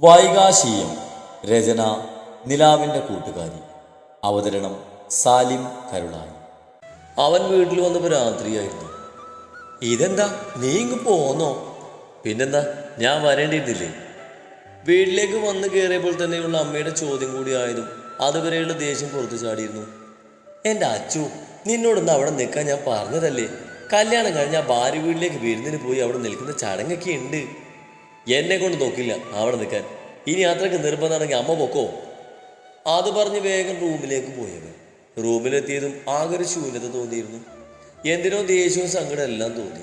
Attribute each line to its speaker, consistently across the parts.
Speaker 1: വൈകാശീയം രചന നിലാവിന്റെ കൂട്ടുകാരി. അവതരണം സാലിം കരുളായി. അവൻ വീട്ടിൽ വന്നപ്പോൾ രാത്രിയായിരുന്നു. ഇതെന്താ നീ ഇങ്ങ് പോന്നോ? പിന്നെന്താ ഞാൻ വരേണ്ടിയിരുന്നില്ലേ? വീട്ടിലേക്ക് വന്ന് കയറിയപ്പോൾ തന്നെയുള്ള അമ്മയുടെ ചോദ്യം കൂടി ആയതും അതുവരെയുള്ള ദേഷ്യം പുറത്തു ചാടിയിരുന്നു. എന്റെ അച്ചു നിന്നോടൊന്ന് അവിടെ നിൽക്കാൻ ഞാൻ പറഞ്ഞതല്ലേ? കല്യാണം കഴിഞ്ഞാൽ ഭാര്യ വീട്ടിലേക്ക് വിരുന്നിന് പോയി അവിടെ നിൽക്കുന്ന ചടങ്ങൊക്കെ ഉണ്ട്. എന്നെ കൊണ്ട് നോക്കില്ല. അവിടെ നിൽക്കാൻ. ഇനി അത്രയ്ക്ക് നിർബന്ധമാണെങ്കിൽ അമ്മ പൊക്കോ? അത് പറഞ്ഞ് വേഗം റൂമിലേക്ക് പോയവൻ റൂമിലെത്തിയതും ആകെ ഒരു ശൂന്യത തോന്നിയിരുന്നു. എന്തിനോ ദേഷ്യവും സങ്കടം എല്ലാം തോന്നി.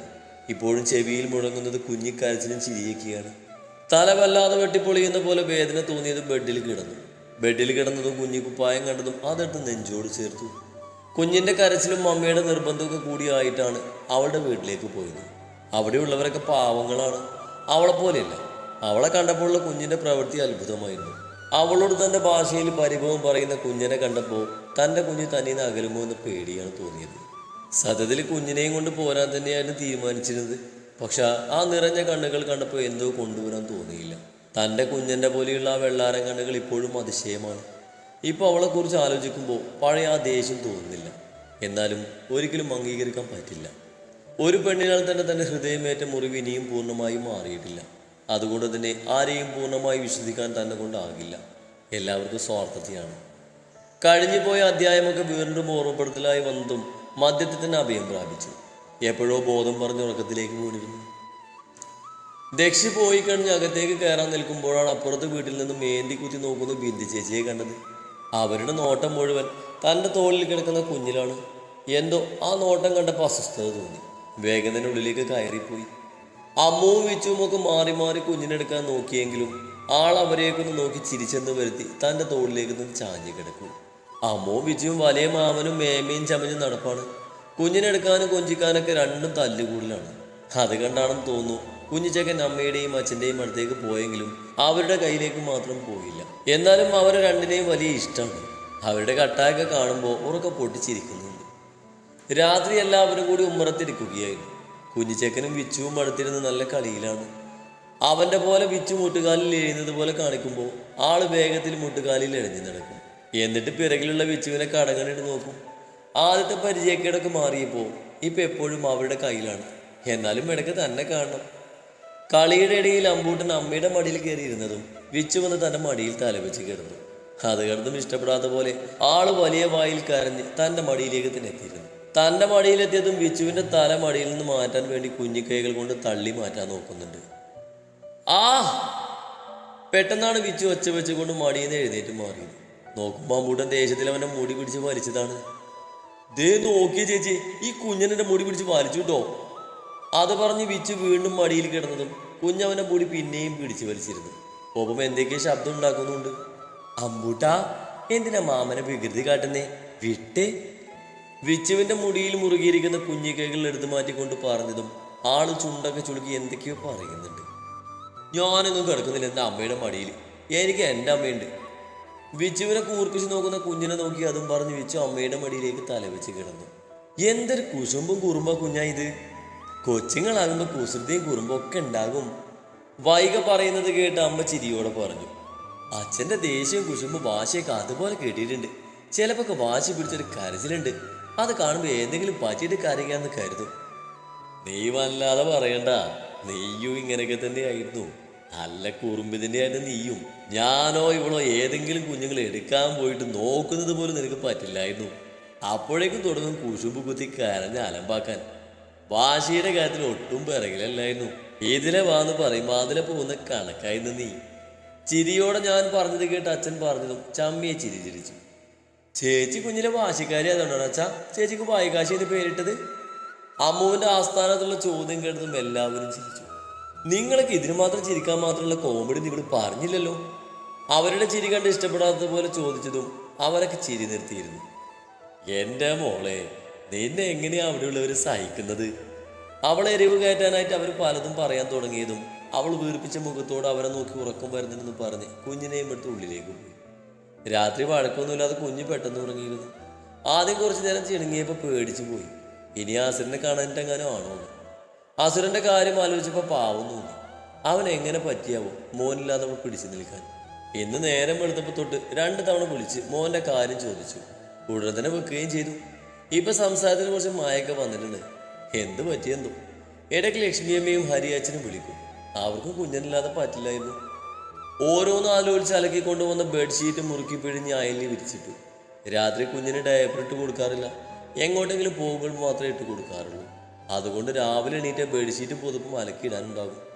Speaker 1: ഇപ്പോഴും ചെവിയിൽ മുഴങ്ങുന്നത് കുഞ്ഞിക്കരച്ചിലും ചിരിയൊക്കെയാണ്. തല വല്ലാതെ വെട്ടിപ്പൊളിയുന്ന പോലെ വേദന തോന്നിയതും ബെഡിൽ കിടന്നു. ബെഡിൽ കിടന്നതും കുഞ്ഞി കുപ്പായം കണ്ടതും അതെടുത്ത് നെഞ്ചോട് ചേർത്തു. കുഞ്ഞിന്റെ കരച്ചിലും അമ്മയുടെ നിർബന്ധമൊക്കെ കൂടിയായിട്ടാണ് അവളുടെ വീട്ടിലേക്ക് പോയത്. അവിടെയുള്ളവരൊക്കെ പാവങ്ങളാണ്. അവളെ പോലെയല്ല. അവളെ കണ്ടപ്പോഴുള്ള കുഞ്ഞിന്റെ പ്രവൃത്തി അത്ഭുതമായിരുന്നു. അവളോട് തന്റെ ഭാഷയിൽ പരിഭവം പറയുന്ന കുഞ്ഞിനെ കണ്ടപ്പോൾ തന്റെ കുഞ്ഞ് തന്നീന്ന് അകലുമോ എന്ന് പേടിയാണ് തോന്നിയത്. സത്യത്തിൽ കുഞ്ഞിനെയും കൊണ്ട് പോരാൻ തന്നെയായിരുന്നു തീരുമാനിച്ചിരുന്നത്. പക്ഷെ ആ നിറഞ്ഞ കണ്ണുകൾ കണ്ടപ്പോൾ എന്തോ കൊണ്ടുവരാൻ തോന്നിയില്ല. തന്റെ കുഞ്ഞിന്റെ പോലെയുള്ള ആ വെള്ളാരം കണ്ണുകൾ ഇപ്പോഴും അതിശയമാണ്. ഇപ്പോൾ അവളെക്കുറിച്ച് ആലോചിക്കുമ്പോൾ പഴയ ആ ദേഷ്യം തോന്നുന്നില്ല. എന്നാലും ഒരിക്കലും അംഗീകരിക്കാൻ പറ്റില്ല. ഒരു പെണ്ണിനാൽ തന്നെ തന്റെ ഹൃദയമേറ്റ മുറിവ് ഇനിയും പൂർണമായും മാറിയിട്ടില്ല. അതുകൊണ്ട് തന്നെ ആരെയും പൂർണമായി വിശ്വസിക്കാൻ തന്നെ കൊണ്ടാകില്ല. എല്ലാവർക്കും സ്വാർത്ഥതയാണ്. കഴിഞ്ഞുപോയ അധ്യായമൊക്കെ വീണ്ടും ഓർമ്മപ്പെടുത്തലായി വന്നതും മദ്യത്തിൽ തന്നെ അഭയം പ്രാപിച്ചു. എപ്പോഴോ ബോധം പറഞ്ഞ് ഉറക്കത്തിലേക്ക് വീണിരുന്നു. ദക്ഷി പോയി കഴിഞ്ഞ് അകത്തേക്ക് കയറാൻ നിൽക്കുമ്പോഴാണ് അപ്പുറത്തെ വീട്ടിൽ നിന്ന് മേന്തി കുത്തി നോക്കുന്ന ബിന്ദു ചേച്ചിയെ കണ്ടത്. അവരുടെ നോട്ടം മുഴുവൻ തന്റെ തോളിൽ കിടക്കുന്ന കുഞ്ഞിലാണ്. എന്തോ ആ നോട്ടം കണ്ടപ്പോൾ അസ്വസ്ഥത തോന്നി. വേഗം കയറിപ്പോയി. അമ്മവും വിച്ചുവും ഒക്കെ മാറി മാറി കുഞ്ഞിനെടുക്കാൻ നോക്കിയെങ്കിലും ആൾ അവരെയൊക്കെ നോക്കി ചിരിച്ചെന്ന് വരുത്തി തന്റെ തോളിലേക്ക് നിന്ന് ചാഞ്ഞു കിടക്കും. അമ്മവും വിച്ചുവും വലിയ മാമനും മേമയും ചമഞ്ഞും നടപ്പാണ്. കുഞ്ഞിനെടുക്കാനും കൊഞ്ചിക്കാനൊക്കെ രണ്ടും തല്ലുകൂടലാണ്. അത് കണ്ടാണെന്ന് തോന്നുന്നു കുഞ്ഞിച്ചക്കൻ അമ്മയുടെയും അച്ഛന്റെയും അടുത്തേക്ക് പോയെങ്കിലും അവരുടെ കയ്യിലേക്ക് മാത്രം പോയില്ല. എന്നാലും അവരെ രണ്ടിനെയും വലിയ ഇഷ്ടമാണ്. അവരുടെ കട്ടായൊക്കെ കാണുമ്പോൾ ഉറക്കെ പൊട്ടിച്ചിരിക്കുന്നുണ്ട്. രാത്രി എല്ലാവരും കൂടി ഉമ്മറത്തിരിക്കുകയായിരുന്നു. കുഞ്ഞിച്ചക്കനും വിച്ചുവും അടുത്തിരുന്ന് നല്ല കളിയിലാണ്. അവന്റെ പോലെ വിച്ചു മുട്ടുകാലിൽ എഴുന്നത് പോലെ കാണിക്കുമ്പോൾ ആൾ വേഗത്തിൽ മുട്ടുകാലിൽ എഴഞ്ഞു നടക്കും. എന്നിട്ട് പിറകിലുള്ള വിച്ചുവിനെ കടങ്ങണിട്ട് നോക്കും. ആദ്യത്തെ പരിചയക്കേടൊക്കെ മാറിയപ്പോൾ ഇപ്പൊ എപ്പോഴും അവരുടെ കയ്യിലാണ്. എന്നാലും ഇടയ്ക്ക് തന്നെ കാണണം. കളിയുടെ ഇടയിൽ അമ്പൂട്ടൻ അമ്മയുടെ മടിയിൽ കയറിയിരുന്നതും വിച്ചു വന്ന് തന്റെ മടിയിൽ തലവെച്ച് കിടന്നു. അത് കിടന്നും ഇഷ്ടപ്പെടാത്ത പോലെ ആൾ വലിയ വായിൽ കരഞ്ഞ് തന്റെ മടിയിലേക്ക് തന്നെ എത്തിയിരുന്നു. തന്റെ മടിയിലെത്തിയതും ബിച്ചുവിന്റെ തല മടിയിൽ നിന്ന് മാറ്റാൻ വേണ്ടി കുഞ്ഞിക്കൈകൾ കൊണ്ട് തള്ളി മാറ്റാൻ നോക്കുന്നുണ്ട്. ആ പെട്ടെന്നാണ് ബിച്ചു ഒച്ച വെച്ചുകൊണ്ട് മടിയിൽ നിന്ന് എഴുന്നേറ്റ് മാറിയത്. നോക്കുമ്പോൾ അമ്പൂട്ടൻ ദേഷ്യത്തിൽ അവനെ മുടി പിടിച്ച് വലിച്ചതാണ്. ദേ നോക്കിയ ചേച്ചി ഈ കുഞ്ഞനെ മുടി പിടിച്ച് വലിച്ചു കേട്ടോ. അത് പറഞ്ഞ് ബിച്ചു വീണ്ടും മടിയിൽ കിടന്നതും കുഞ്ഞവനെ മുടി പിന്നെയും പിടിച്ച് വലിച്ചിരുന്നു. ഒപ്പം എന്തൊക്കെയോ ശബ്ദം ഉണ്ടാക്കുന്നുണ്ട് അമ്പൂട്ടാ എന്തിനാ മാമനെ വികൃതി കാട്ടുന്നേ? വിട്ടേ വിച്ചുവിന്റെ മുടിയിൽ മുറുകിയിരിക്കുന്ന കുഞ്ഞിക്കൈകൾ എടുത്തു മാറ്റിക്കൊണ്ട് പറഞ്ഞതും ആൾ ചുണ്ടൊക്കെ ചുളുക്കി എന്തൊക്കെയോ പറയുന്നുണ്ട്. ഞാനൊന്നും കിടക്കുന്നില്ല എന്റെ അമ്മയുടെ മടിയിൽ. എനിക്ക് എന്റെ അമ്മയുണ്ട്. വിച്ചുവിനെ കൂർപ്പിച്ച് നോക്കുന്ന കുഞ്ഞിനെ നോക്കി അതും പറഞ്ഞ് വിച്ചു അമ്മയുടെ മടിയിലേക്ക് തലവെച്ച് കിടന്നു. എന്തൊരു കുശുമ്പും കുറുമ്പ കുഞ്ഞാ ഇത്. കൊച്ചുങ്ങളാകുമ്പോൾ കുസൃതിയും കുറുമ്പും ഒക്കെ ഉണ്ടാകും. വൈക പറയുന്നത് കേട്ട് അമ്മ ചിരിയോടെ പറഞ്ഞു. അച്ഛന്റെ ദേഷ്യവും കുശുമ്പും വാശിയൊക്കെ അതുപോലെ കേട്ടിട്ടുണ്ട്. ചിലപ്പോൾ വാശി പിടിച്ചൊരു കരച്ചിലുണ്ട്. അത് കാണുമ്പോൾ ഏതെങ്കിലും പറ്റിയിട്ട് കരയാന്ന് കരുതും. നീ വല്ലാതെ പറയണ്ട. നീയും ഇങ്ങനെയൊക്കെ തന്നെയായിരുന്നു. നല്ല കുറുമ്പ് തന്നെയായിരുന്നു നീയും ഞാനോ ഇവളോ ഏതെങ്കിലും കുഞ്ഞുങ്ങൾ എടുക്കാൻ പോയിട്ട് നോക്കുന്നത് പോലും നിനക്ക് പറ്റില്ലായിരുന്നു. അപ്പോഴേക്കും തുടങ്ങും കുശുമ്പ് കുത്തി കരഞ്ഞ് അലമ്പാക്കാൻ. വാശിയുടെ കാര്യത്തിൽ ഒട്ടും പിറകിലല്ലായിരുന്നു. ഇതിലെ വാന്ന് പറയുമ്പോൾ അതിലെ പോകുന്ന കണക്കായിരുന്നു നീ. ചിരിയോടെ ഞാൻ പറഞ്ഞത് കേട്ട് അച്ഛൻ പറഞ്ഞതും ചമ്മിയെ ചിരി ചിരിച്ചു ചേച്ചി കുഞ്ഞിലെ വാശിക്കാരി അതുകൊണ്ടാണ്. അച്ഛാ ചേച്ചിക്ക് വായിക്കാശി എന്ന് പേരിട്ടത്? അമ്മുവിന്റെ ആസ്ഥാനത്തുള്ള ചോദ്യം കേട്ടതും എല്ലാവരും ചിരിച്ചു. നിങ്ങൾക്ക് ഇതിന് മാത്രം ചിരിക്കാൻ മാത്രമുള്ള കോമഡി നിങ്ങൾ പറഞ്ഞില്ലല്ലോ. അവരുടെ ചിരി കണ്ട് ഇഷ്ടപ്പെടാത്ത പോലെ ചോദിച്ചതും അവരൊക്കെ ചിരി നിർത്തിയിരുന്നു. എന്റെ മോളെ നിന്നെ എങ്ങനെയാ അവിടെയുള്ളവർ സഹിക്കുന്നത്? അവളെ എരിവ് കയറ്റാനായിട്ട് അവർ പലതും പറയാൻ തുടങ്ങിയതും അവൾ വീർപ്പിച്ച മുഖത്തോട് അവരെ നോക്കി ഉറക്കം വരുന്നുണ്ടെന്ന് പറഞ്ഞ് കുഞ്ഞിനെയും എടുത്ത് ഉള്ളിലേക്ക് പോയി രാത്രി വഴക്കൊന്നുമില്ലാതെ കുഞ്ഞ് പെട്ടെന്ന് ഉറങ്ങിയിരുന്നു. ആദ്യം കുറച്ച് നേരം ചിണുങ്ങിയപ്പോൾ പേടിച്ചു പോയി. ഇനി ആസുരനെ കാണാനിട്ടെങ്ങാനും ആണോ എന്ന്. അസുരന്റെ കാര്യം ആലോചിച്ചപ്പോൾ പാവം തോന്നി. അവൻ എങ്ങനെ പറ്റിയാവോ മോനില്ലാതെ അവൾ പിടിച്ചു നിൽക്കാൻ. ഇന്ന് നേരം വെളുത്തപ്പോൾ തൊട്ട് രണ്ട് തവണ വിളിച്ച് മോന്റെ കാര്യം ചോദിച്ചു. ഉടനെ തന്നെ വെക്കുകയും ചെയ്തു. ഇപ്പൊ സംസാരത്തിന് കുറച്ച് മായൊക്കെ വന്നിട്ടുണ്ട്. എന്ത് പറ്റിയെന്തോ. ഇടയ്ക്ക് ലക്ഷ്മിയമ്മയും ഹരിയാച്ചനും വിളിക്കും. അവർക്കും കുഞ്ഞനില്ലാതെ പറ്റില്ലായിരുന്നു. ഓരോന്ന് ആലോചിച്ച് അലക്കി കൊണ്ടുവന്ന ബെഡ്ഷീറ്റ് മുറുക്കി പിഴിഞ്ഞ് അയലി വിരിച്ചിട്ടു. രാത്രി കുഞ്ഞിന് ഡയപ്പർ ഇട്ട് കൊടുക്കാറില്ല. എങ്ങോട്ടെങ്കിലും പോകുമ്പോൾ മാത്രമേ ഇട്ട് കൊടുക്കാറുള്ളൂ. അതുകൊണ്ട് രാവിലെ എണീറ്റ ബെഡ്ഷീറ്റ് പുതുപ്പും അലക്കിയിടാനുണ്ടാകും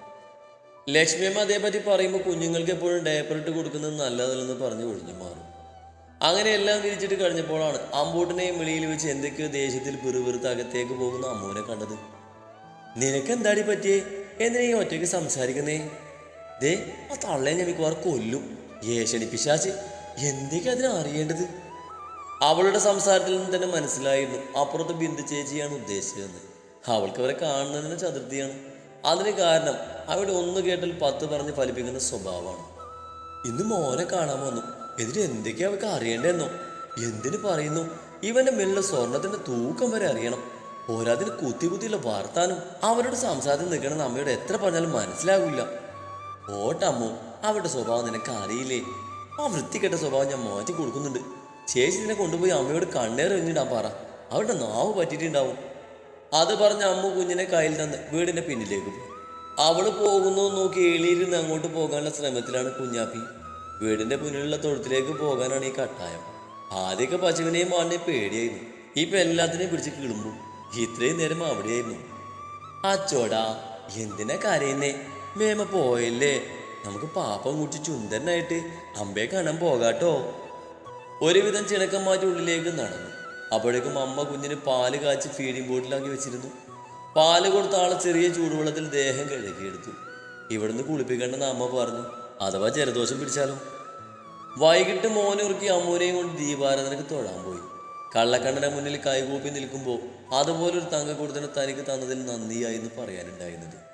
Speaker 1: ലക്ഷ്മിയമ്മ അതേപറ്റി പറയുമ്പോൾ കുഞ്ഞുങ്ങൾക്ക് എപ്പോഴും ഡയപ്പർ ഇട്ട് കൊടുക്കുന്നത് നല്ലതല്ലെന്ന് പറഞ്ഞ് ഒഴിഞ്ഞു മാറും. അങ്ങനെ എല്ലാം വിരിച്ചിട്ട് കഴിഞ്ഞപ്പോഴാണ് അമ്പൂട്ടിനെയും വെളിയിൽ വെച്ച് എന്തൊക്കെയോ ദേഷ്യത്തിൽ പിറുപിറുത്ത് അകത്തേക്ക് പോകുന്ന അമ്മൂനെ കണ്ടത്. നിനക്ക് എന്താടി പറ്റിയേ? എന്തിനാ ഒറ്റയ്ക്ക് സംസാരിക്കുന്നേ? ദേ ആ തള്ളയെ ഞാൻ മിക്കവാറും കൊല്ലും? യേശനി പിശാച്ച്. എന്തൊക്കെ അതിനെ അറിയേണ്ടത്? അവളുടെ സംസാരത്തിൽ നിന്ന് തന്നെ മനസ്സിലായിരുന്നു. അപ്പുറത്ത് ബിന്ദു ചേച്ചിയാണ് ഉദ്ദേശിച്ചതെന്ന്. അവൾക്ക് അവരെ കാണുന്നതിന് ചതുർത്ഥിയാണ്. അതിന് കാരണം അവിടെ ഒന്ന് കേട്ടാൽ പത്ത് പറഞ്ഞ് ഫലിപ്പിക്കുന്ന സ്വഭാവമാണ്. ഇന്ന് മോനെ കാണാൻ വന്നു. ഇതിന് എന്തൊക്കെയാ അവൾക്ക് അറിയേണ്ടതെന്നോ? എന്തിന് പറയുന്നു? ഇവന്റെ മേലുള്ള സ്വർണത്തിന്റെ തൂക്കം വരെ അറിയണം. പോരാതിന് കുത്തി കുത്തിയുള്ള വാർത്താനും. അവരുടെ സംസാരത്തിൽ നിൽക്കണം അമ്മയോട് എത്ര പറഞ്ഞാലും മനസ്സിലാകില്ല ഓട്ടമ്മോ അവരുടെ സ്വഭാവം നിനക്ക് അറിയില്ലേ ആ വൃത്തികെട്ട സ്വഭാവം ഞാൻ മാറ്റി കൊടുക്കുന്നുണ്ട്. ചേച്ചി നിന്നെ കൊണ്ടുപോയി അമ്മയോട് എറിഞ്ഞിടാൻ പറ. അവരുടെ നാവ് പറ്റിയിട്ടുണ്ടാവും. അത് പറഞ്ഞ അമ്മ കുഞ്ഞിനെ കയ്യിൽ തന്ന് വീടിന്റെ പിന്നിലേക്ക് പോയി. അവൾ പോകുന്നു നോക്കി എളിയിരുന്ന് അങ്ങോട്ട് പോകാനുള്ള ശ്രമത്തിലാണ് കുഞ്ഞാപ്പി. വീടിന്റെ പിന്നിലുള്ള തൊഴുത്തിലേക്ക് പോകാനാണ് ഈ കട്ടായം. ആദ്യമൊക്കെ പശുവിനെയും മാണിനെയും പേടിയായിരുന്നു. ഇപ്പൊ എല്ലാത്തിനെയും പിടിച്ച് കിളുമ്പും. ഇത്രയും നേരം അവിടെയായിരുന്നു. അച്ചോടാ എന്തിനാ കരയുന്നേ? മേമ പോയല്ലേ? നമുക്ക് പാപ്പം കൂട്ടി ചുന്തനായിട്ട് അമ്പയെ കാണാൻ പോകാട്ടോ. ഒരുവിധം ചിണക്കം മാറ്റി ഉള്ളിലേക്ക് നടന്നു. അപ്പോഴേക്കും അമ്മ കുഞ്ഞിന് പാൽ കാച്ചി ഫീഡിംഗ് ബോട്ടിലാക്കി വെച്ചിരുന്നു. പാൽ കൊടുത്ത ആളെ ചെറിയ ചൂടുവെള്ളത്തിൽ ദേഹം കഴുകിയെടുത്തു. ഇവിടുന്ന് കുളിപ്പിക്കേണ്ടെന്ന് അമ്മ പറഞ്ഞു. അഥവാ ജലദോഷം പിടിച്ചാലോ? വൈകിട്ട് മോനുറുക്കി അമ്മൂനെയും കൊണ്ട് ദീപാരാധനക്ക് തൊഴാൻ പോയി. കള്ളക്കണ്ണന്റെ മുന്നിൽ കൈകൂപ്പി നിൽക്കുമ്പോൾ അതുപോലൊരു തങ്കക്കൂടത്തിന് തനിക്ക് തന്നതിൽ നന്ദിയായി എന്ന് പറയാനുണ്ടായിരുന്നത്.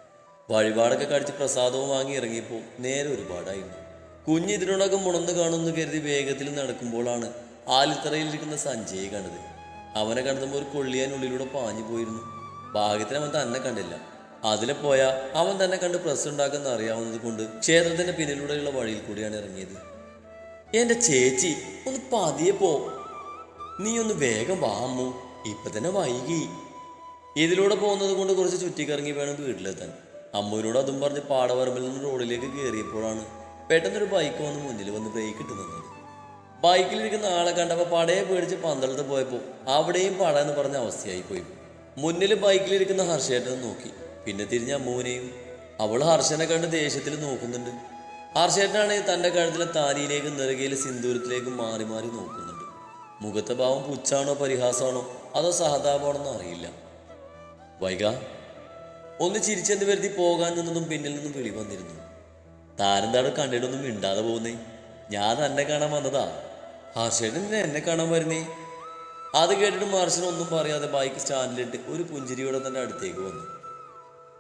Speaker 1: വഴിപാടൊക്കെ കഴിച്ച് പ്രസാദവും വാങ്ങി ഇറങ്ങിയപ്പോൾ നേരെ ഒരുപാടായിരുന്നു കുഞ്ഞ് ഇതിനോടകം മുണന്ന് കാണുമെന്ന് കരുതി വേഗത്തിൽ നടക്കുമ്പോഴാണ് ആലിത്തറയിലിരിക്കുന്ന സഞ്ജയെ കണ്ടത്. അവനെ കണ്ടപ്പോൾ ഒരു കൊള്ളിയാനുള്ളിലൂടെ പാഞ്ഞു പോയിരുന്നു. ഭാഗ്യത്തിന് അവൻ തന്നെ കണ്ടില്ല. അതിലെ പോയാൽ അവൻ തന്നെ കണ്ട് പ്രസ് ഉണ്ടാക്കുന്ന അറിയാവുന്നത് കൊണ്ട് ക്ഷേത്രത്തിന്റെ പിന്നിലൂടെയുള്ള വഴിയിൽ കൂടിയാണ് ഇറങ്ങിയത്. എന്റെ ചേച്ചി ഒന്ന് പതിയെ പോ. നീ ഒന്ന് വേഗം വാ അമ്മു. ഇപ്പൊ തന്നെ വൈകി. ഇതിലൂടെ പോകുന്നത് കൊണ്ട് കുറച്ച് ചുറ്റിക്കറങ്ങി വേണം വീട്ടിലെത്താൻ. അമ്മുവിനോട് അതും പറഞ്ഞ് പാടവരമ്പിൽ നിന്ന് റോഡിലേക്ക് കയറിയപ്പോഴാണ് പെട്ടെന്നൊരു ബൈക്ക് വന്ന് മുന്നിൽ വന്ന് ബ്രേക്ക് ഇട്ട് നിന്നത്. ബൈക്കിലിരിക്കുന്ന ആളെ കണ്ടപ്പോൾ പടയെ പേടിച്ച് പന്തളത്ത് പോയപ്പോൾ അവിടെയും പട എന്ന് പറഞ്ഞ അവസ്ഥയായി പോയി മുന്നിൽ ബൈക്കിലിരിക്കുന്ന ഹർഷേട്ടനെ നോക്കി. പിന്നെ തിരിഞ്ഞ അമ്മുവിനെയും അവൾ ഹർഷനെ കണ്ട് ദേഷ്യത്തിൽ നോക്കുന്നുണ്ട്. ഹർഷേട്ടനാണെങ്കിൽ തന്റെ കഴുത്തിലെ താലിയിലേക്കും നെറുകയിലെ സിന്ദൂരത്തിലേക്കും മാറി മാറി നോക്കുന്നുണ്ട്. മുഖത്തെ ഭാവം പുച്ഛാണോ പരിഹാസമാണോ അതോ സഹതാപമാണോ അറിയില്ല വൈക ഒന്ന് ചിരിച്ചെന്ന് വരുത്തി പോകാൻ നിന്നതും പിന്നിൽ നിന്നും വിളി വന്നിരുന്നു. താനെന്താണ് കണ്ടിട്ടൊന്നും മിണ്ടാതെ പോകുന്നേ? ഞാൻ തന്നെ കാണാൻ വന്നതാ. ഹർഷേട്ടൻ എന്നെ കാണാൻ വരുന്നേ? അത് കേട്ടിട്ട് മർഷൻ ഒന്നും പറയാതെ ബൈക്ക് സ്റ്റാൻഡിലിട്ട് ഒരു പുഞ്ചിരിയോടെ തന്നെ അടുത്തേക്ക് വന്നു.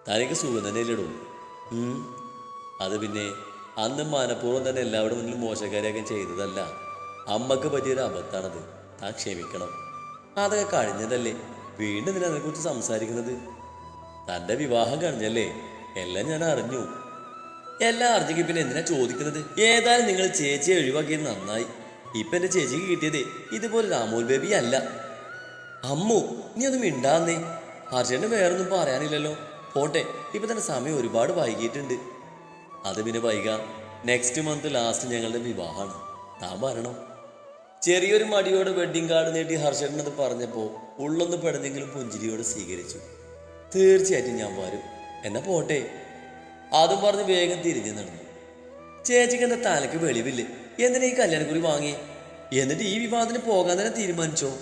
Speaker 1: തനിക്ക് സുഖം തന്നെ ഇല്ലടും. അത് പിന്നെ അന്ന് മനഃപൂർവം തന്നെ എല്ലാവരുടെ മുന്നിൽ മോശക്കാരെയൊക്കെ ചെയ്തതല്ല. അമ്മയ്ക്ക് പറ്റിയൊരു അബദ്ധാണത് താൻ ക്ഷമിക്കണം. അതൊക്കെ കഴിഞ്ഞതല്ലേ? വീണ്ടും നിന്നെ അതിനെക്കുറിച്ച് സംസാരിക്കുന്നത്? തന്റെ വിവാഹം കഴിഞ്ഞല്ലേ? എല്ലാം ഞാൻ അറിഞ്ഞു. എല്ലാം അറിഞ്ഞെങ്കിൽ പിന്നെ എന്തിനാ ചോദിക്കുന്നത്? ഏതായാലും നിങ്ങൾ ചേച്ചിയെ ഒഴിവാക്കിയത് നന്നായി. ഇപ്പൊ എന്റെ ചേച്ചിക്ക് കിട്ടിയത് ഇതുപോലെ രാമോൽ ബേബി അല്ല. അമ്മു നീ ഒന്നും മിണ്ടാന്നേ. ഹർഷന് വേറൊന്നും പറയാനില്ലല്ലോ. പോട്ടെ ഇപ്പൊ തന്നെ സമയം ഒരുപാട് വൈകിയിട്ടുണ്ട്. അത് പിന്നെ വൈക. നെക്സ്റ്റ് മന്ത് ലാസ്റ്റ് ഞങ്ങളുടെ വിവാഹമാണ്. താൻ വരണം. ചെറിയൊരു മടിയോടെ വെഡിങ് കാർഡ് നേടി ഹർഷൻ അത് പറഞ്ഞപ്പോൾ ഉള്ളൊന്ന് പെടുന്നെങ്കിലും പുഞ്ചിരിയോട് സ്വീകരിച്ചു. തീർച്ചയായിട്ടും ഞാൻ വരും. എന്നാ പോട്ടെ. അതും പറഞ്ഞ് വേഗം തിരിഞ്ഞു നടന്നു. ചേച്ചിക്ക് എന്റെ തലക്ക് വെളിവില്ലേ? എന്തിനാ ഈ കല്യാണക്കുറി വാങ്ങി എന്നിട്ട് ഈ വിവാഹത്തിന് പോകാൻ തന്നെ തീരുമാനിച്ചോ?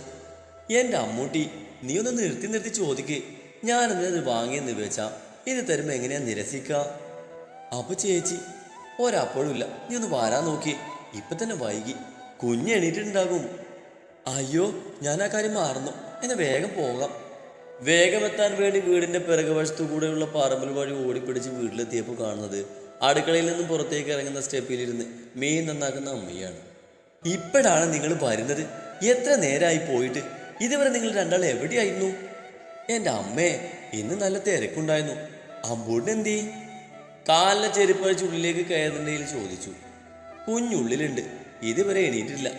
Speaker 1: എന്റെ അമ്മൂട്ടി നീ ഒന്ന് നിർത്തി നിർത്തി ചോദിക്ക്. ഇത് വാങ്ങിയെന്ന് വെച്ചാ ഇത് തരുമ്പോ എങ്ങനെയാ നിരസിക്ക? അപ്പൊ ചേച്ചി ഒരപ്പോഴുമില്ല നീ ഒന്ന് വരാൻ നോക്കി. ഇപ്പൊ തന്നെ വൈകി. കുഞ്ഞ് അയ്യോ ഞാൻ ആ കാര്യം മാറുന്നു. എന്നെ വേഗം പോകാം. വേഗം എത്താൻ വേണ്ടി വീടിന്റെ പിറകുവശത്തു കൂടെയുള്ള പറമ്പൽ വഴി ഓടിപ്പിടിച്ച് വീട്ടിലെത്തിയപ്പോൾ കാണുന്നത് അടുക്കളയിൽ നിന്നും പുറത്തേക്ക് ഇറങ്ങുന്ന സ്റ്റെപ്പിലിരുന്ന് മീൻ നന്നാക്കുന്ന അമ്മയാണ്. ഇപ്പോഴാണ് നിങ്ങൾ വരുന്നത്? എത്ര നേരമായി പോയിട്ട്? ഇതുവരെ നിങ്ങൾ രണ്ടാൾ എവിടെയായിരുന്നു? എന്റെ അമ്മേ ഇന്ന് നല്ല തിരക്കുണ്ടായിരുന്നു. അമ്പൂടിന് എന്തി? കാലിലെ ചെരുപ്പഴിച്ച് ഉള്ളിലേക്ക് കയറുന്നുണ്ടെങ്കിൽ ചോദിച്ചു. കുഞ്ഞുള്ളിലുണ്ട്. ഇതുവരെ എണീറ്റില്ല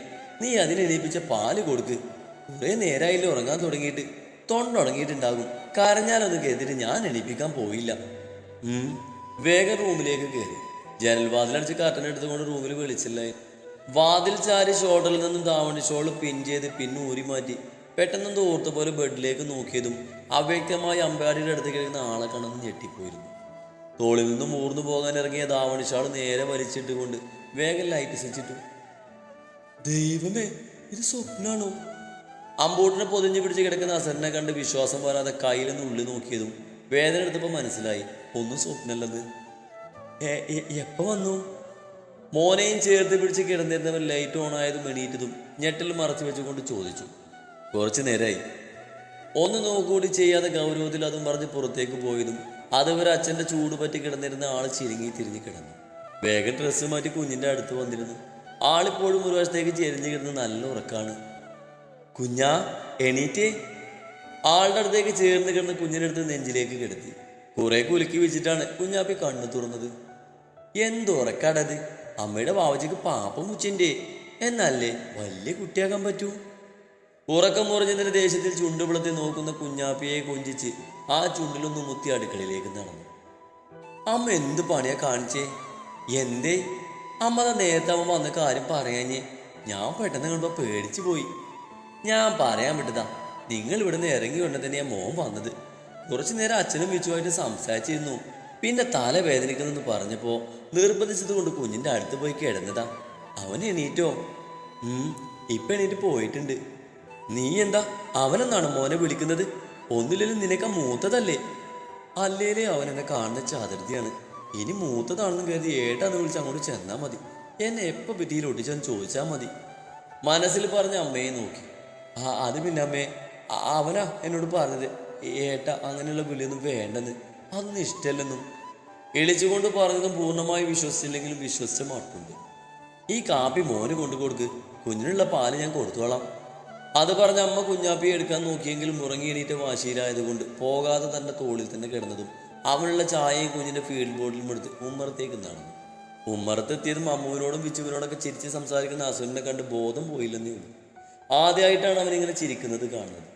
Speaker 1: നീ അതിനെണീപ്പിച്ച പാൽ കൊടുക്ക്. കുറേ നേരായില്ല ഉറങ്ങാൻ തുടങ്ങിയിട്ട്. തൊണ്ടുടങ്ങിയിട്ടുണ്ടാകും. കരഞ്ഞാലൊന്ന് കരുതിയിട്ട് ഞാൻ എണീപ്പിക്കാൻ പോയില്ല. വേഗം റൂമിലേക്ക് കയറി. ജനൽ വാതിലടിച്ച് കർട്ടൻ എടുത്തുകൊണ്ട് റൂമിൽ വിളിച്ചില്ലേ? വാതിൽ ചാരി ഷോൾഡറിൽ നിന്നും ദാവണി ഷോൾ പിൻ ചെയ്ത് പിന്നെ ഊരി മാറ്റി. പെട്ടെന്ന് ഓർത്ത പോലെ ബെഡിലേക്ക് നോക്കിയതും അവ്യക്തമായി അമ്പാടിയുടെ അടുത്ത് കിടക്കുന്ന ആളെ കണ്ടെന്ന് ഞെട്ടിപ്പോയിരുന്നു. തോളിൽ നിന്നും ഊർന്നു പോകാൻ ഇറങ്ങിയ ദാവണിഷാൾ നേരെ വലിച്ചിട്ടുകൊണ്ട് വേഗം ലൈറ്റ് സ്വിച്ചിട്ടു ദൈവമേ ഇത് സ്വപ്നാണോ? അമ്പൂട്ടിനെ പൊതിഞ്ഞു പിടിച്ച് കിടക്കുന്ന അസറിനെ കണ്ട് വിശ്വാസം പോരാതെ കയ്യിൽ നിന്ന് ഉള്ളിൽ നോക്കിയതും വേദന എടുത്തപ്പോൾ മനസ്സിലായി ഒന്നും സ്വപ്നമല്ലത്. "എ- എ- എപ്പോ വന്നു? മോനെയും ചേർത്ത് പിടിച്ച് കിടന്നിരുന്നവൻ ലൈറ്റ് ഓൺ ആയതും മെണീറ്റതും ഞെട്ടൽ മറച്ചു വെച്ചുകൊണ്ട് ചോദിച്ചു. കുറച്ച് നേരമായി ഒന്ന് നോക്കുകൂടി ചെയ്യാതെ ഗൗരവത്തിൽ അതും പറഞ്ഞ് പുറത്തേക്ക് പോയതും അതുവരെ അച്ഛന്റെ ചൂട് പറ്റി കിടന്നിരുന്ന ആൾ ചിരിങ്ങി തിരിഞ്ഞു കിടന്നു. വേഗം ഡ്രസ്സ് മാറ്റി കുഞ്ഞിന്റെ അടുത്ത് വന്നിരുന്നു. ആളിപ്പോഴും ഒരു വശത്തേക്ക് ചെരിഞ്ഞു കിടന്ന് നല്ല ഉറക്കാണ്. കുഞ്ഞാ എണീറ്റേ ആളുടെ അടുത്തേക്ക് ചേർന്ന് കിടന്ന് കുഞ്ഞിന്റെ അടുത്ത് നെഞ്ചിലേക്ക് കിടത്തി. കുറെ കുലുക്കി വെച്ചിട്ടാണ് കുഞ്ഞാപ്പി കണ്ണു തുറന്നത്. എന്തുറക്കാടത് അമ്മയുടെ വാവച്ചക്ക് പാപ്പം മുച്ചിന്റെ. എന്നല്ലേ വലിയ കുട്ടിയാക്കാൻ പറ്റൂ? ഉറക്കം മുറിഞ്ഞതിന്റെ ദേശത്തിൽ ചുണ്ടുപിളത്തി നോക്കുന്ന കുഞ്ഞാപ്പിയെ കൊഞ്ചിച്ച് ആ ചുണ്ടിലൊന്ന് മുത്തി അടുക്കളയിലേക്ക് നടന്നു. അമ്മ എന്ത് പണിയാ കാണിച്ചേ? എന്തേ? അമ്മ നേരത്തെ അമ്മ വന്ന കാര്യം പറയാഞ്ഞേ. ഞാൻ പെട്ടെന്ന് കണ്ടപ്പോ പേടിച്ചു പോയി. ഞാൻ പറയാൻ വിട്ടതാ. നിങ്ങൾ ഇവിടുന്ന് ഇറങ്ങി കൊണ്ട് തന്നെയാ മോൻ വന്നത്. കുറച്ചു നേരം അച്ഛനും വിച്ചുമായിട്ട് സംസാരിച്ചിരുന്നു. പിന്നെ തല വേദനിക്കുന്നെന്ന് പറഞ്ഞപ്പോ നിർബന്ധിച്ചത് കൊണ്ട് കുഞ്ഞിന്റെ അടുത്ത് പോയി കിടന്നതാ. അവൻ എണീറ്റോ? ഇപ്പൊ എണീറ്റ് പോയിട്ടുണ്ട്. നീ എന്താ? അവനെന്നാണ് മോനെ വിളിക്കുന്നത്? ഒന്നില്ലെങ്കിലും നിനക്ക് മൂത്തതല്ലേ? അല്ലേലേ അവൻ എന്നെ കാണുന്ന ചാതിർത്തിയാണ് ഇനി മൂത്തതാണെന്ന് കരുതി ഏട്ടാന്ന് വിളിച്ച് അങ്ങോട്ട് ചെന്നാ മതി. എന്നെ എപ്പോ ഭിത്തിയിൽ ഒട്ടിച്ചെന്ന് ചോദിച്ചാൽ മതി. മനസ്സിൽ പറഞ്ഞ അമ്മയെ നോക്കി. ആ അത് പിന്നെ അമ്മേ അവനാ എന്നോട് പറഞ്ഞത് ഏട്ട അങ്ങനെയുള്ള വിളിയൊന്നും വേണ്ടെന്ന്. അതൊന്നും ഇഷ്ടമല്ലെന്നും. എളിച്ചുകൊണ്ട് പറഞ്ഞതും പൂർണമായി വിശ്വസിച്ചില്ലെങ്കിലും വിശ്വസിച്ച മട്ടുണ്ട് ഈ കാപ്പി മോന് കൊണ്ടു കൊടുക്ക്. കുഞ്ഞിനുള്ള പാൽ ഞാൻ കൊടുത്തോളാം. അത് പറഞ്ഞ അമ്മ കുഞ്ഞാപ്പി എടുക്കാൻ നോക്കിയെങ്കിലും ഉറങ്ങി എണീറ്റ വാശിയിലായതുകൊണ്ട് പോകാതെ തന്റെ തോളിൽ തന്നെ കിടന്നതും അവനുള്ള ചായയും കുഞ്ഞിന്റെ ഫീൽഡ് ബോർഡിലും എടുത്ത് ഉമ്മറത്തേക്ക് നടന്നു. ഉമ്മറത്തെത്തിയതും അമ്മുവിനോടും വിച്ചുവിനോടൊക്കെ ചിരിച്ച് സംസാരിക്കുന്ന അസുവിനെ കണ്ട് ബോധം പോയില്ലെന്നേ ഉള്ളൂ. ആദ്യമായിട്ടാണ് അവനിങ്ങനെ ചിരിക്കുന്നത് കാണുന്നത്.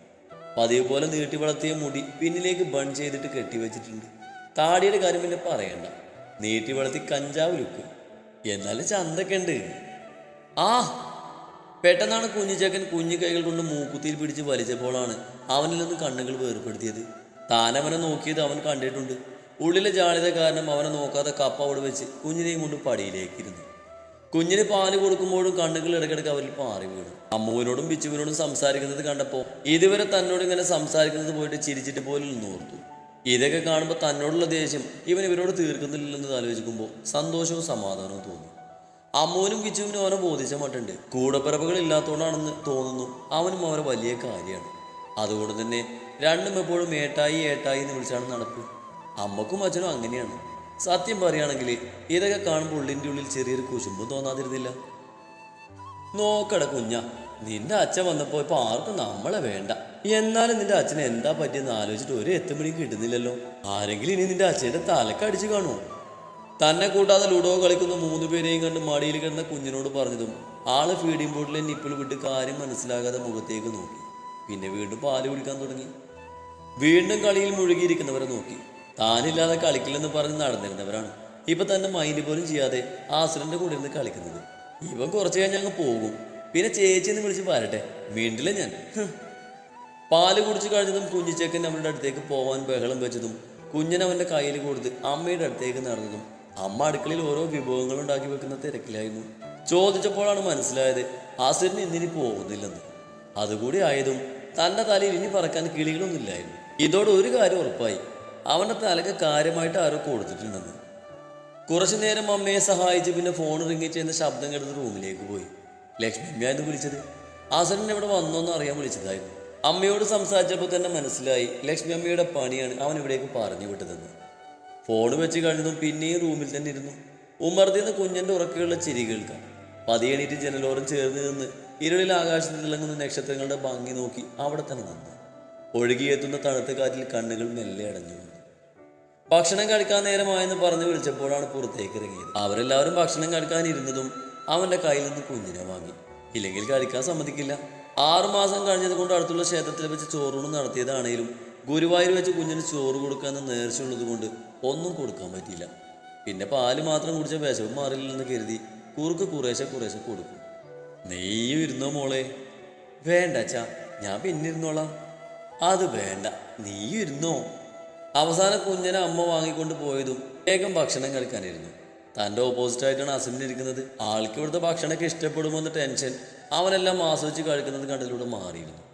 Speaker 1: പതിവ് പോലെ നീട്ടി വളർത്തിയ മുടി പിന്നിലേക്ക് ബൺ ചെയ്തിട്ട് കെട്ടിവെച്ചിട്ടുണ്ട് താടിയുടെ കാര്യം പിന്നെ പറയണ്ട. നീട്ടി വളർത്തി കഞ്ചാവ് ലുക്ക് എന്നാലും ചന്തൊക്കെ ഉണ്ട്. ആ പെട്ടെന്നാണ് കുഞ്ഞിച്ചക്കൻ കുഞ്ഞു കൈകൾ കൊണ്ട് മൂക്കുത്തിയിൽ പിടിച്ച് വലിച്ചപ്പോഴാണ് അവനിൽ നിന്ന് കണ്ണുകൾ വേർപ്പെടുത്തിയത്. താനവനെ നോക്കിയത് അവൻ കണ്ടിട്ടുണ്ട്. ഉള്ളിലെ ജാളിത കാരണം അവനെ നോക്കാതെ കപ്പ അവിടെ വെച്ച് കുഞ്ഞിനെയും കൊണ്ട് പടിയിലേക്കിരുന്നു. കുഞ്ഞിന് പാൽ കൊടുക്കുമ്പോഴും കണ്ണുകൾ ഇടയ്ക്കിടയ്ക്ക് അവരിൽ പാറി വീണു. അമ്മുവിനോടും ബിച്ചുവിനോടും സംസാരിക്കുന്നത് കണ്ടപ്പോൾ ഇതുവരെ തന്നോട് ഇങ്ങനെ സംസാരിക്കുന്നത് പോയിട്ട് ചിരിച്ചിട്ട് പോലും നോർത്തു ഇതൊക്കെ കാണുമ്പോൾ തന്നോടുള്ള ദേഷ്യം ഇവൻ ഇവരോട് തീർക്കുന്നില്ലെന്ന് ആലോചിക്കുമ്പോൾ സന്തോഷവും സമാധാനവും തോന്നി. അമ്മുവിനും കിച്ചുവിനും അവനെ ബോധിച്ച മട്ടുണ്ട് കൂടപ്പിറപ്പുകൾ ഇല്ലാത്തതുകൊണ്ടാണെന്ന് തോന്നുന്നു അവനും അവരെ വലിയ കാര്യമാണ്. അതുകൊണ്ട് തന്നെ രണ്ടും എപ്പോഴും ഏട്ടായി ഏട്ടായി എന്ന് വിളിച്ചാണ് നടപ്പ്. അമ്മക്കും അച്ഛനും അങ്ങനെയാണ്. സത്യം പറയുകയാണെങ്കിൽ ഇതൊക്കെ കാണുമ്പോൾ ഉള്ളിന്റെ ഉള്ളിൽ ചെറിയൊരു കുശുമ്പും തോന്നാതിരുന്നില്ല. നോക്കട കുഞ്ഞ നിന്റെ അച്ഛൻ വന്നപ്പോൾ ഇപ്പൊ ആർക്കും നമ്മളെ വേണ്ട. എന്നാലും നിന്റെ അച്ഛന് എന്താ പറ്റിയെന്ന് ആലോചിച്ചിട്ട് ഒരു എത്തുമണിയും കിട്ടുന്നില്ലല്ലോ. ആരെങ്കിലും ഇനി നിന്റെ അച്ഛന്റെ തലക്ക് അടിച്ചു കാണുമോ തന്നെ കൂട്ടാതെ ലുഡോ കളിക്കുന്ന മൂന്ന് പേരെയും കണ്ട് മടിയിൽ കിടന്ന കുഞ്ഞിനോട് പറഞ്ഞതും ആൾ ഫീഡിംഗ് ബോട്ടിലെ നിപ്പിൾ വിട്ട് കാര്യം മനസ്സിലാകാതെ മുഖത്തേക്ക് നോക്കി. പിന്നെ വീണ്ടും പാൽ കുടിക്കാൻ തുടങ്ങി. വീണ്ടും കളിയിൽ മുഴുകിയിരിക്കുന്നവരെ നോക്കി. താനില്ലാതെ കളിക്കില്ലെന്ന് പറഞ്ഞ് നടന്നിരുന്നവരാണ്. ഇപ്പൊ തന്നെ മൈൻഡ് പോലും ചെയ്യാതെ ആസുരന്റെ കൂടെ ഇരുന്ന് കളിക്കുന്നത്. ഇവൻ കുറച്ച് കഴിഞ്ഞ് അങ്ങ് പോകും. പിന്നെ ചേച്ചി എന്ന് വിളിച്ച് വരട്ടെ. വീണ്ടില്ല ഞാൻ. പാൽ കുടിച്ചു കഴിഞ്ഞതും കുഞ്ഞിച്ചേക്കൻ അവരുടെ അടുത്തേക്ക് പോവാൻ ബഹളം വെച്ചതും കുഞ്ഞൻ അവന്റെ കയ്യിൽ കൊടുത്ത് അമ്മയുടെ അടുത്തേക്ക് നടന്നതും അമ്മ അടുക്കളയിൽ ഓരോ വിഭവങ്ങൾ ഉണ്ടാക്കി വെക്കുന്ന തിരക്കിലായിരുന്നു. ചോദിച്ചപ്പോഴാണ് മനസ്സിലായത് ആസുരൻ ഇന്നിനി പോകുന്നില്ലെന്ന്. അതുകൂടി ആയതും തന്റെ തലയിൽ ഇനി പറക്കാൻ കിളികളൊന്നുമില്ലായിരുന്നു ഇതോടെ ഒരു കാര്യം ഉറപ്പായി. അവന്റെ തലക്ക് കാര്യമായിട്ട് ആരോ കൊടുത്തിട്ടുണ്ടെന്ന്. കുറച്ചു നേരം അമ്മയെ സഹായിച്ച് പിന്നെ ഫോൺ റിങ്ങി ചെയ്യുന്ന ശബ്ദം കേട്ടത് റൂമിലേക്ക് പോയി. ലക്ഷ്മി അമ്മയായിരുന്നു വിളിച്ചത്? ആസനൻ ഇവിടെ വന്നോന്ന് അറിയാൻ വിളിച്ചതായിരുന്നു. അമ്മയോട് സംസാരിച്ചപ്പോൾ തന്നെ മനസ്സിലായി ലക്ഷ്മി അമ്മയുടെ പണിയാണ് അവൻ ഇവിടേക്ക് പറഞ്ഞു വിട്ടതെന്ന്. ഫോൺ വെച്ച് കഴിഞ്ഞതും പിന്നെയും റൂമിൽ തന്നെ ഇരുന്നു. ഉമ്മർത്തിന്ന് കുഞ്ഞന്റെ ഉറക്കെയുള്ള ചിരി കേൾക്കാം. പതിയെണീറ്റ് ജനലോരം ചേർന്ന് നിന്ന് ഇരുളിൽ ആകാശത്തിൽ തിളങ്ങുന്ന നക്ഷത്രങ്ങളുടെ ഭംഗി നോക്കി അവിടെ തന്നെ നിന്നു. ഒഴുകിയെത്തുന്ന തണുത്ത കാറ്റിൽ കണ്ണുകൾ മെല്ലെ അടഞ്ഞു ഭക്ഷണം കഴിക്കാൻ നേരമായെന്ന് പറഞ്ഞ് വിളിച്ചപ്പോഴാണ് പുറത്തേക്ക് ഇറങ്ങിയത്. അവരെല്ലാവരും ഭക്ഷണം കഴിക്കാൻ ഇരുന്നതും അവന്റെ കയ്യിൽ നിന്ന് കുഞ്ഞിനെ വാങ്ങി. ഇല്ലെങ്കിൽ കഴിക്കാൻ സമ്മതിക്കില്ല. ആറുമാസം കഴിഞ്ഞത് കൊണ്ട് അടുത്തുള്ള ക്ഷേത്രത്തിൽ വെച്ച് ചോറൂണ് നടത്തിയതാണേലും ഗുരുവായൂർ വെച്ച് കുഞ്ഞിന് ചോറ് കൊടുക്കാമെന്ന് നേർച്ചയുള്ളത് കൊണ്ട് ഒന്നും കൊടുക്കാൻ പറ്റിയില്ല. പിന്നെ പാൽ മാത്രം കുടിച്ച വിശവും മാറില്ലെന്ന് കരുതി കുറുക്ക് കുറേശ്ശെ കുറേശ്ശെ കൊടുക്കും. നെയ്യും ഇരുന്നോ മോളെ? വേണ്ട അച്ഛാ ഞാൻ പിന്നെ ഇരുന്നോളാം. അത് വേണ്ട നീ ഇരുന്നോ അവസാന കുഞ്ഞിനെ അമ്മ വാങ്ങിക്കൊണ്ട് പോയതും വേഗം ഭക്ഷണം കഴിക്കാനിരുന്നു. തന്റെ ഓപ്പോസിറ്റ് ആയിട്ടാണ് അസിമിന് ഇരിക്കുന്നത്. ആൾക്ക് ഇവിടുത്തെ ഭക്ഷണമൊക്കെ ഇഷ്ടപ്പെടുമോ എന്ന ടെൻഷൻ അവനെല്ലാം ആസ്വദിച്ച് കഴിക്കുന്നത് കണ്ടതിലൂടെ മാറിയിരുന്നു.